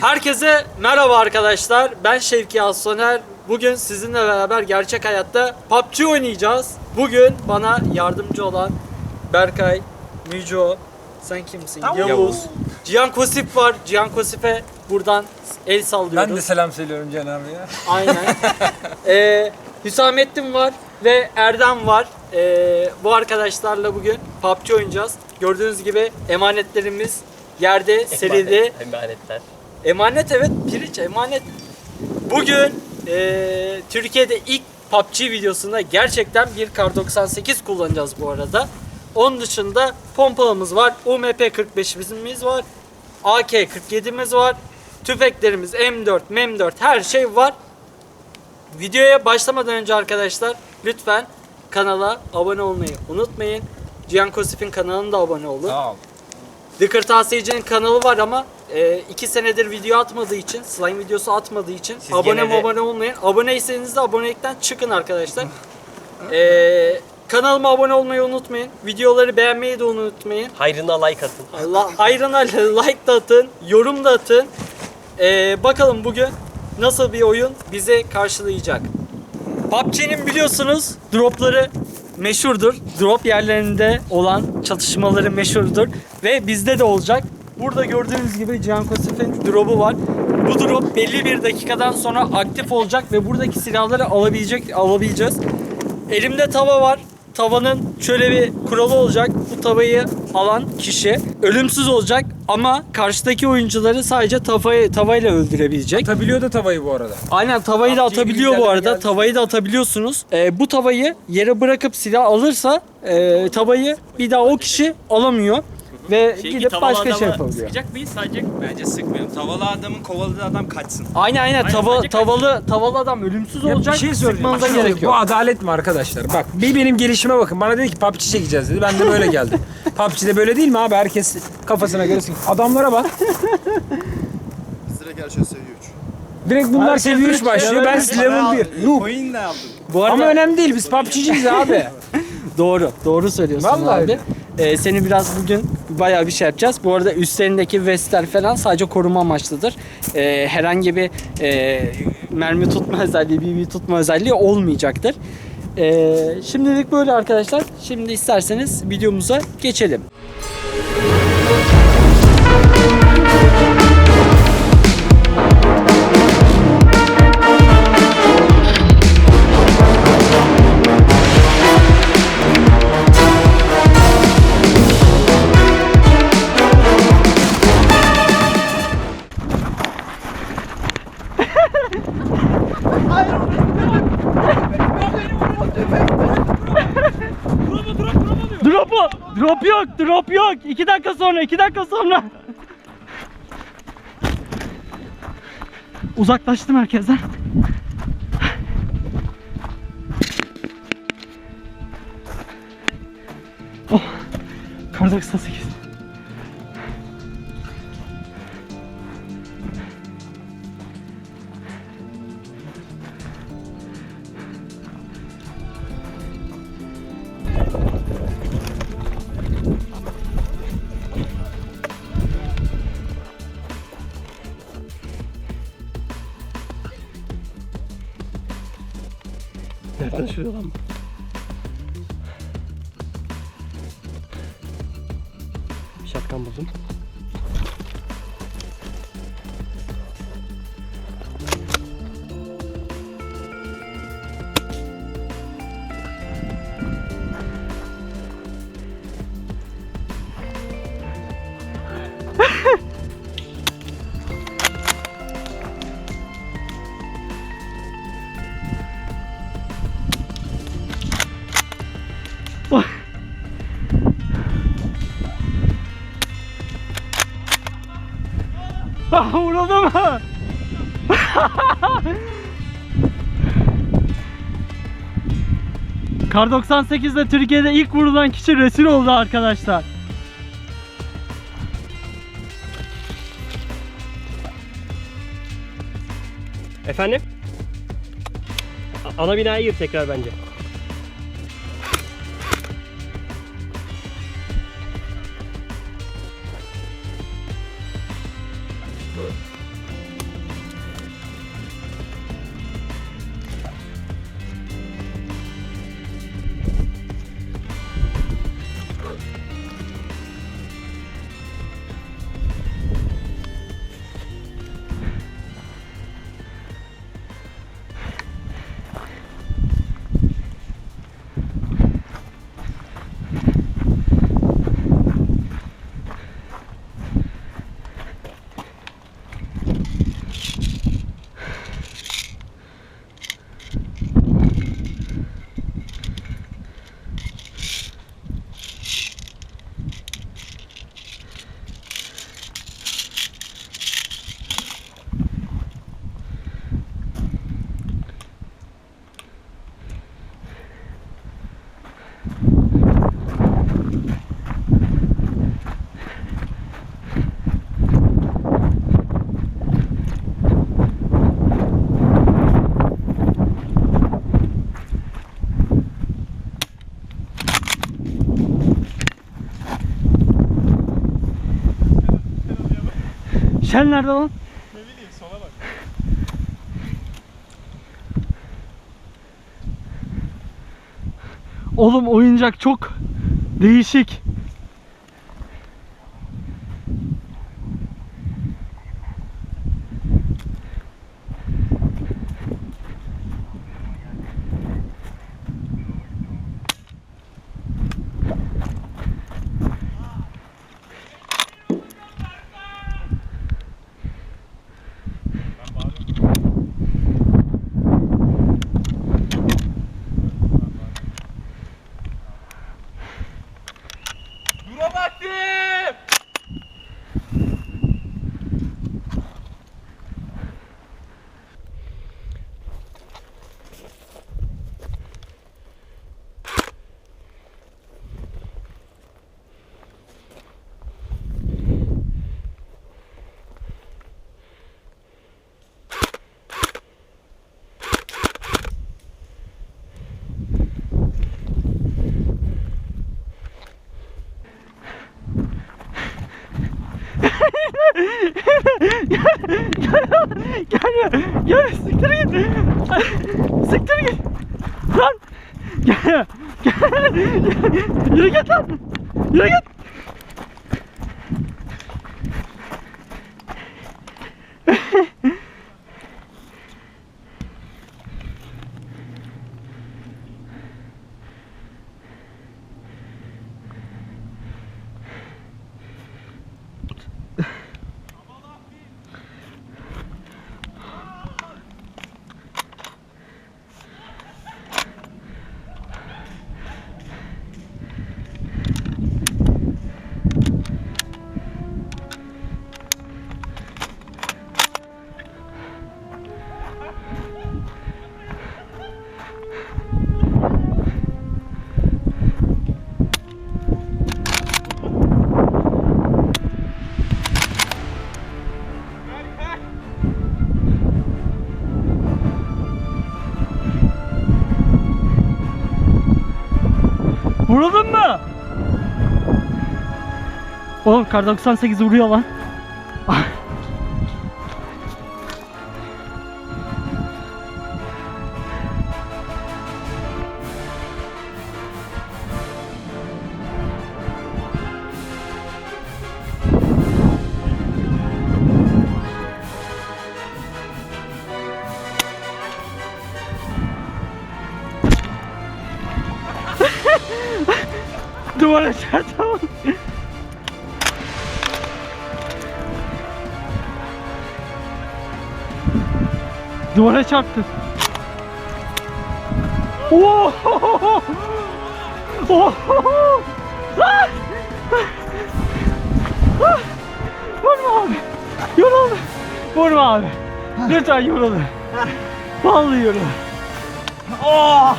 Herkese merhaba arkadaşlar. Ben Şevki Assoner. Bugün sizinle beraber gerçek hayatta PUBG oynayacağız. Bugün bana yardımcı olan Berkay, Müco, sen kimsin? Yavuz. Cihan Kosip var. Cihan Kosip'e buradan el sallıyoruz. Ben de selam söylüyorum Can abi ya. Aynen. ee, Hüsamettin var ve Erdem var. Ee, bu arkadaşlarla bugün PUBG oynayacağız. Gördüğünüz gibi emanetlerimiz yerde serili. Emanetler. Emanet evet pirinç emanet. Bugün eee, Türkiye'de ilk PUBG videosunda gerçekten bir Kar 98 kullanacağız bu arada. Onun dışında pompalımız var. UMP 45'imiz var. AK 47'miz var. Tüfeklerimiz M4, M4 her şey var. Videoya başlamadan önce arkadaşlar lütfen kanala abone olmayı unutmayın. Cihan Kosif'in kanalına da abone olun. Ol. The Kırtasiye'cinin kanalı var ama 2 senedir video atmadığı için, slime videosu atmadığı için Siz abone de- abone olmayın. Aboneyseniz de abonelikten çıkın arkadaşlar. e, kanalıma abone olmayı unutmayın. Videoları beğenmeyi de unutmayın. Hayrına like atın. Allah hayrına like da atın, yorum da atın. E, bakalım bugün nasıl bir oyun bizi karşılayacak. PUBG'nin biliyorsunuz dropları meşhurdur. Drop yerlerinde olan çatışmaları meşhurdur. Ve bizde de olacak. Burada gördüğünüz gibi Cihan Kosif'in drop'u var. Bu drop belli bir dakikadan sonra aktif olacak ve buradaki silahları alabilecek alabileceğiz. Elimde tava var. Tavanın şöyle bir kuralı olacak. Bu tavayı alan kişi ölümsüz olacak ama karşıdaki oyuncuları sadece tavayı tavayla öldürebilecek. Atabiliyor da tavayı bu arada. Aynen tavayı da atabiliyor bu arada. Tavayı da atabiliyorsunuz. Ee, bu tavayı yere bırakıp silah alırsa e, tavayı bir daha o kişi alamıyor ve gidip başka şey yapabiliyor. Sıkacak mıyız sadece? Bence sıkmayalım. Tavalı adamın kovaladığı adam kaçsın. Aynen aynen Aynen, tava, sadece tavalı tavalı adam ölümsüz Ya olacak. bir şey. Sıkmanıza Bak, gerek Bu yok. adalet mi arkadaşlar? Bak bir benim gelişime bakın. Bana dedi ki PUBG çekeceğiz dedi. Ben de böyle geldim. PUBG'de böyle değil mi abi? Herkes kafasına göre sıkıyor. Adamlara bak. Biz direkt her şey seviye 3. Direkt bunlar Herkes seviye 3 üç, başlıyor. Ben evet. level 1. Noob. Coin ne aldın? Bu arada Ama önemli değil. Biz PUBG'ciyiz abi. doğru. Doğru söylüyorsun Vallahi abi. öyle. Ee, seni biraz bugün bayağı bir şey yapacağız. Bu arada üstlerindeki vestler falan sadece koruma amaçlıdır. Ee, herhangi bir e, mermi tutma özelliği, BB tutma özelliği olmayacaktır. Ee, şimdilik böyle arkadaşlar. Şimdi isterseniz videomuza geçelim. Drop yok, drop yok. 2 dakika sonra, 2 dakika sonra. Uzaklaştım herkesten. Oh, kar 98. Şuraya lan? Şatkan buldum. Kar 98'de Türkiye'de ilk vurulan kişi Resul oldu arkadaşlar. Efendim? A- Ana binaya gir tekrar bence. Michel nerede lan? Ne bileyim sola bak. Oğlum oyuncak çok değişik. Duruma bak. Gel gel siktir git. Siktir git. Lan. Gel. Gel. Yürü git lan. Yürü git. Oğlum kar 98 vuruyor lan. Duvara çarptı. Oo! Oo! Ah! Ah! Vurma abi. Yoruldu. Vurma abi. Lütfen yoruldu. Vallahi yoruldu. Oh!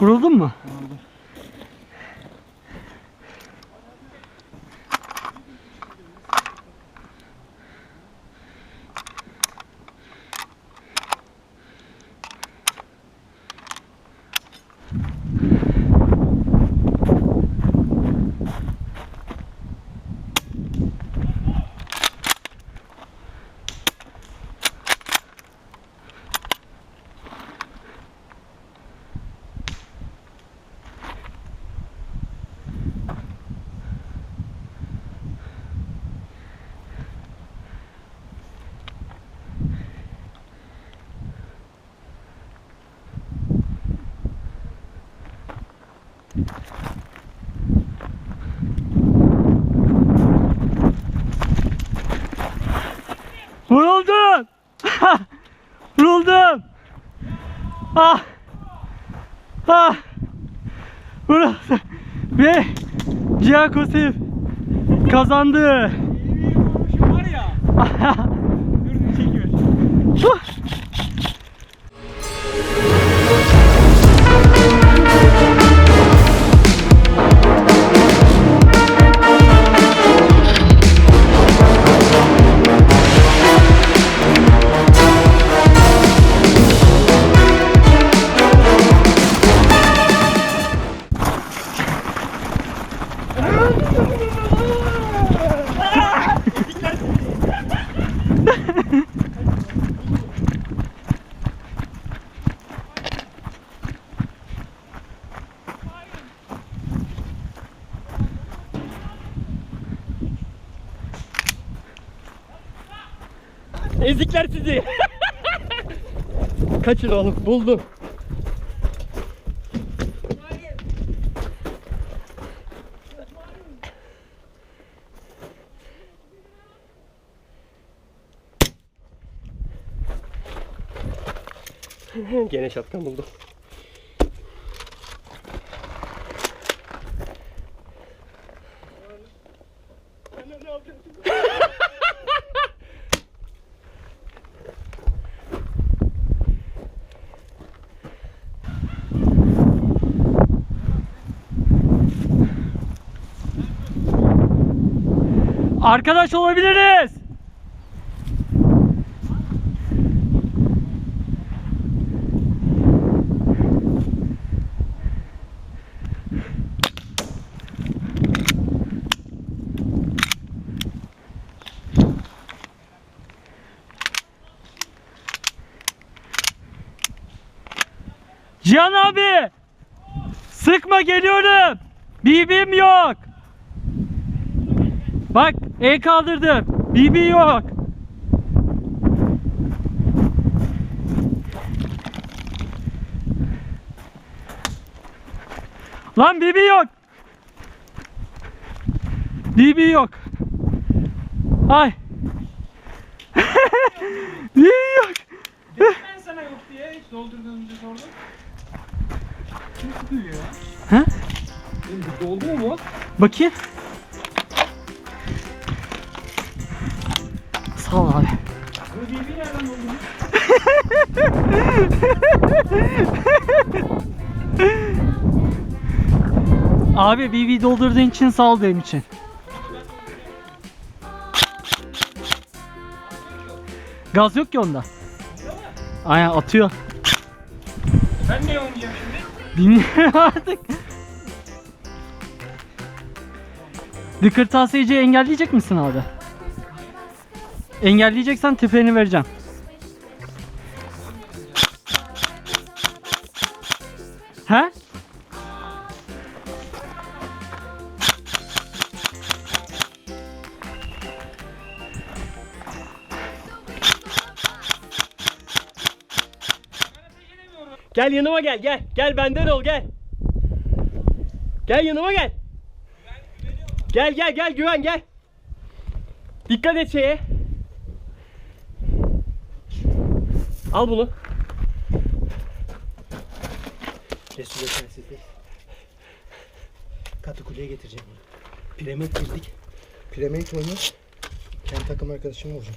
Vuruldun mu? Vuruldum. Vuruldum. Ah. Ah. Vuruldum. Ve Cihan Kosif kazandı. Var ya. Dur çekiyor. Ezikler sizi. Kaçın oğlum buldum. Gene şapkan buldum. Arkadaş olabiliriz. Cihan abi! Sıkma geliyorum. BB'm yok. Bak el kaldırdım. BB yok. Lan BB yok. BB yok. Ay. BB yok. Ben sana yok diye hiç doldurduğumuzu sordum. Kim sıkıyor ya? Ha? Doldu mu? Bakayım. Sağ ol abi. Abi BB doldurduğun için sağ ol benim için. Gaz yok ki onda. Aynen atıyor. Ben ne oynayacağım şimdi? Bilmiyorum artık. Bir kırtasiyeciyi engelleyecek misin abi? Engelleyeceksen tüfeğini vereceğim. He? Gel yanıma gel gel. Gel benden ol gel. Gel yanıma gel. Gel gel gel güven gel. Dikkat et şeye. Al bunu. Resul'e telsizdeyiz. Katı kuleye getireceğim bunu. Piramit girdik. Piramit oynuyor. Kendi takım arkadaşımı vuracağım.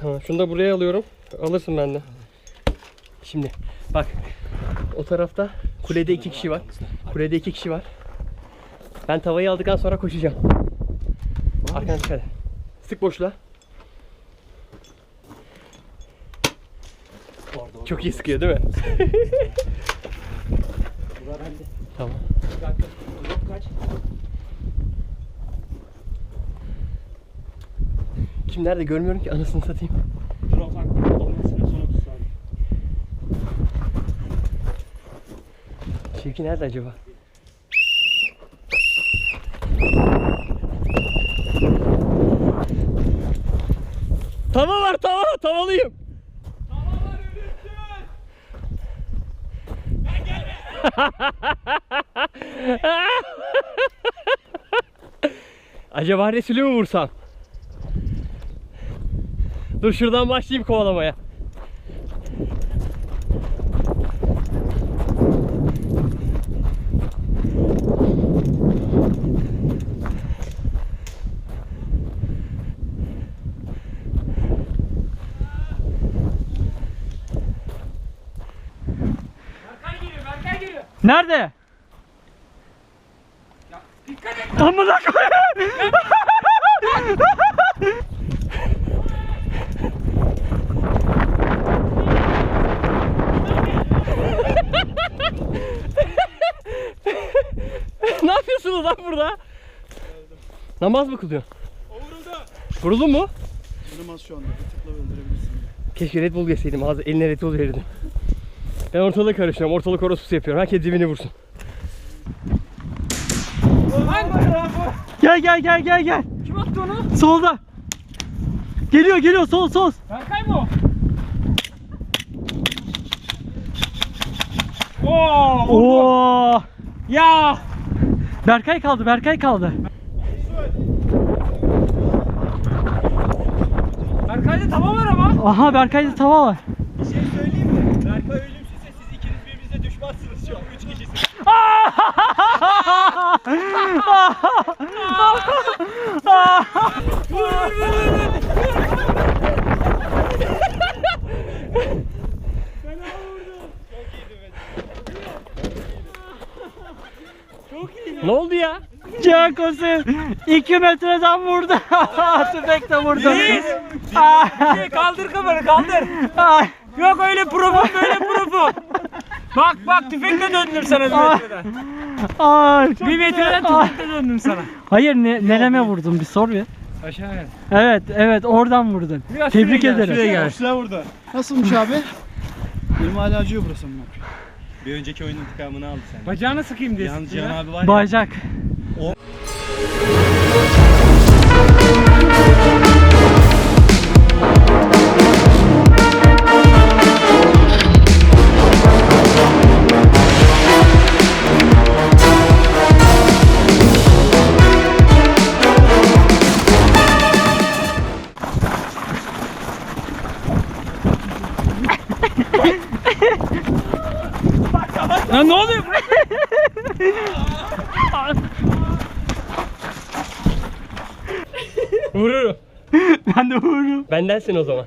Tamam şunu da buraya alıyorum. Alırsın benden. Şimdi bak o tarafta kulede iki kişi var. Kulede iki kişi var. Ben tavayı aldıktan sonra koşacağım. Arkana dikkat et. Sık boşla. Çok iyi sıkıyor değil mi? tamam. Kim nerede görmüyorum ki anasını satayım. Drop hakkında olmasına. Şevki nerede acaba? Tava var tava tavalıyım. Acaba Resulü mü vursam? Dur şuradan başlayayım kovalamaya. Nerede? Dikkat et. Amına koyayım. ne yapıyorsunuz lan burada? Namaz mı kılıyor? O vuruldu. Vuruldun mu? Canım şu anda. Bir tıkla öldürebilirsin. Keşke Red Bull yeseydim. Ağzı eline Red Bull verirdim. Ben ortalığı karıştırıyorum. Ortalık orospusu yapıyorum. Herkes dibini vursun. Gel gel gel gel gel. Kim attı onu? Solda. Geliyor geliyor sol sol. Berkay mı o? Oo! Oo. Ya! Berkay kaldı Berkay kaldı. Berkay'da tava var ama. Aha Berkay'da tava var. Bir şey söyleyeyim mi? Berkay ölümsüzse siz ikiniz birbirinize düşmezsiniz şu an. Üç kişisiniz. Ne oldu ya? Cihan Kosin 2 metreden vurdu. Tüfekle vurdu. kaldır kafanı kaldır. Yok öyle profu böyle profu. Bak bak tüfekle döndüm sana bir metreden. Ay. Bir metreden tüfekle döndüm sana. Hayır ne, nereme vurdun bir sor bir. Aşağıya. Evet evet oradan vurdun. Biraz Tebrik şuraya gel, ederim. şuraya gel. Silah vurdu. Nasılmış abi? Benim hala acıyor burası mı? Bir önceki oyunun intikamını aldı sen. Bacağını sıkayım diye. Yalnız Cihan abi var ya. Bacak. Ya ne oluyor? Vururum. Ben de vururum. Bendensin o zaman.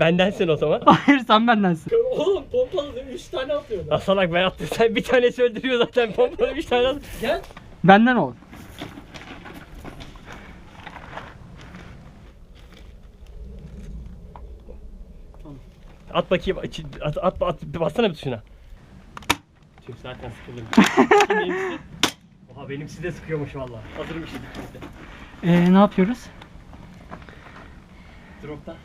Bendensin o zaman. Hayır sen bendensin. Oğlum pompalı 3 tane atıyordu. Ya salak ben attım. Sen bir tanesi öldürüyor zaten pompalı 3 tane at. Gel. Benden ol. At bakayım. At, at, at, bassana bir tuşuna. Çünkü zaten sıkıldım. Oha benimkisi de sıkıyormuş valla. Hazırmış ikimiz de. Ee, ne yapıyoruz? Drop'ta.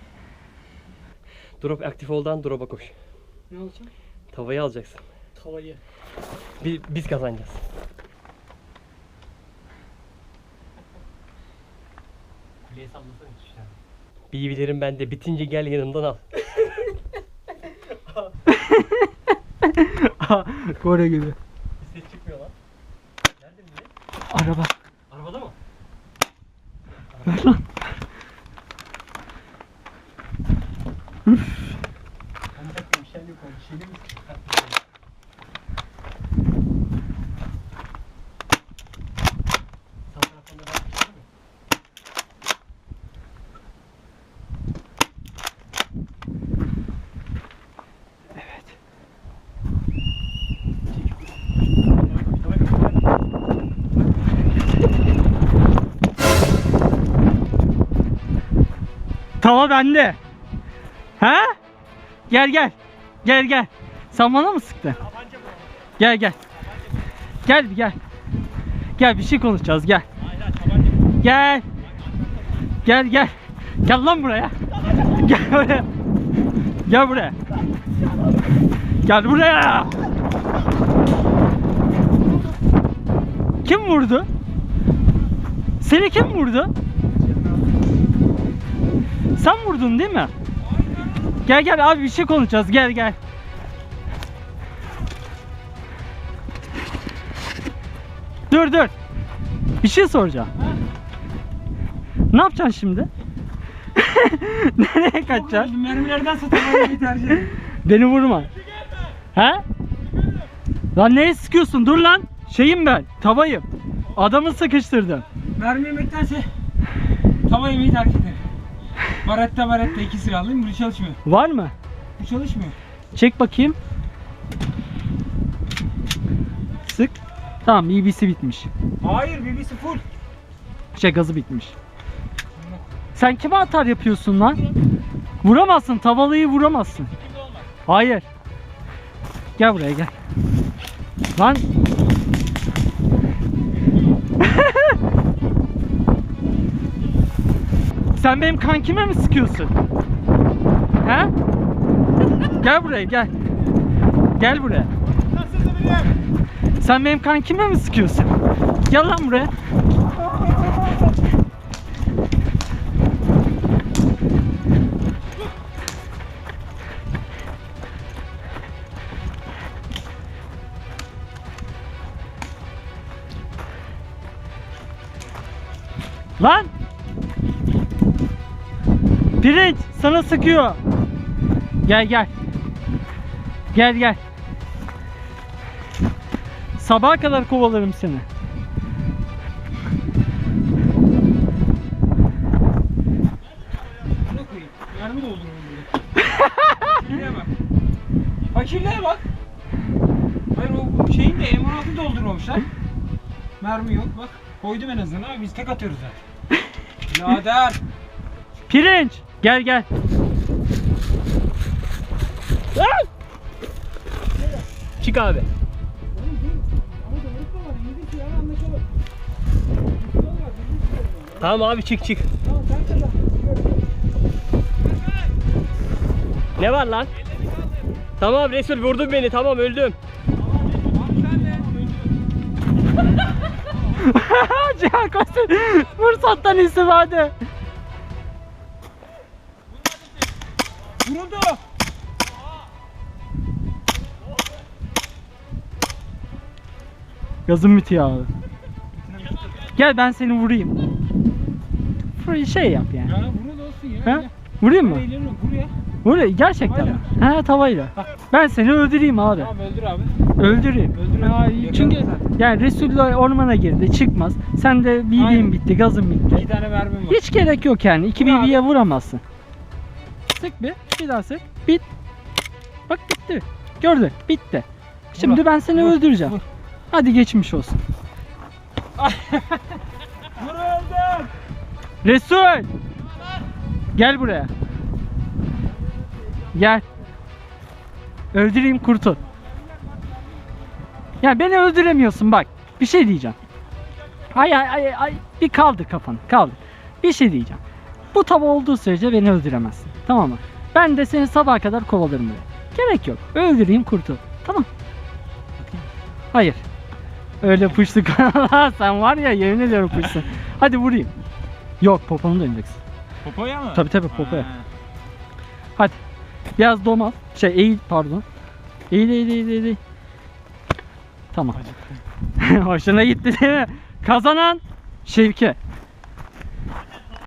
Drop aktif oldan drop'a koş. Ne olacak? Tavayı alacaksın. Tavayı. Biz, biz kazanacağız. Kuleye sallasana tuşuna. Bir bilirim ben de bitince gel yanımdan al. Kore gibi. Bir ses çıkmıyor lan. Nerede mi? Araba. Arabada mı? Ver lan. Bir dakika bir şey yok oldu. Şeyde mi? Sağ taraftan da ben bir şey mi? Tava bende. Ha? Gel gel. Gel gel. Sen bana mı sıktın? Gel gel. Gel gel. Gel bir şey konuşacağız gel. Gel. Gel gel. Gel lan buraya. Gel buraya. Gel buraya. Gel buraya. Kim vurdu? Seni kim vurdu? Sen vurdun değil mi? Gel gel abi bir şey konuşacağız. Gel gel. Dur dur. Bir şey soracağım. Ne yapacaksın şimdi? Nereye kaçacaksın? Mermilerden satın tercih ederim. Beni vurma. He? Lan neye sıkıyorsun? Dur lan. Şeyim ben. Tavayım. Adamı sıkıştırdım. Mermi yemektense tava yemeği tercih ederim. Baretta baretta iki silahlı bu çalışmıyor. Var mı? Bu çalışmıyor. Çek bakayım. Sık. Tamam BBC bitmiş. Hayır BBC full. Şey gazı bitmiş. Sen kime atar yapıyorsun lan? Vuramazsın. Tavalıyı vuramazsın. Hayır. Gel buraya gel. Lan. Sen benim kankime mi sıkıyorsun? He? gel buraya gel. Gel buraya. Sen benim kankime mi sıkıyorsun? Gel lan buraya. Lan! Pirinç sana sıkıyor. Gel gel. Gel gel. Sabaha kadar kovalarım seni. Mermi dolduruyorum burada. Fakirliğe bak. Fakirliğe bak. Hayır o şeyin de M16 doldurmamışlar. Mermi yok bak. Koydum en azından abi biz tek atıyoruz zaten. Birader. Pirinç gel gel. Lan! Çık abi. Tamam abi çık çık. Ne var lan? Tamam Resul vurdun beni tamam öldüm. Cihan Koç'un fırsattan istifade. Vuruldu. Gazım bitiyor abi. Gel ben seni vurayım. Şey yap yani. Ya vurul olsun ya. Ha? Vurayım mı? Eğleniyorum vur ya. Vur gerçekten mi? He tavayla. Ben seni öldüreyim abi. Tamam öldür abi. Öldüreyim. Öldür, öldür. çünkü yani Resulullah ormana girdi çıkmaz. Sen de Aynen. bitti, gazın bitti. İki tane mermim var. Hiç gerek yok yani. İki abi. BB'ye vuramazsın. Sık bir. Bir daha sık. Bit. Bak bitti. Gördün. Bitti. Şimdi ben seni Vur. öldüreceğim. Vur. Hadi geçmiş olsun. Vuruldum. Resul! Gel buraya. Gel. Öldüreyim kurtul. Ya beni öldüremiyorsun bak. Bir şey diyeceğim. Ay ay ay ay bir kaldır kafanı kaldır. Bir şey diyeceğim. Bu tava olduğu sürece beni öldüremezsin. Tamam mı? Ben de seni sabaha kadar kovalarım buraya. Gerek yok. Öldüreyim kurtul. Tamam. Hayır. Öyle puştuk. Sen var ya yemin ediyorum puşsun. Hadi vurayım. Yok poponu döneceksin. Popoya mı? Tabii tabii popoya. Ha. Hadi. Biraz domal. Şey eğil pardon. Eğil eğil eğil eğil. Tamam. Hoşuna gitti değil mi? Kazanan Şevki.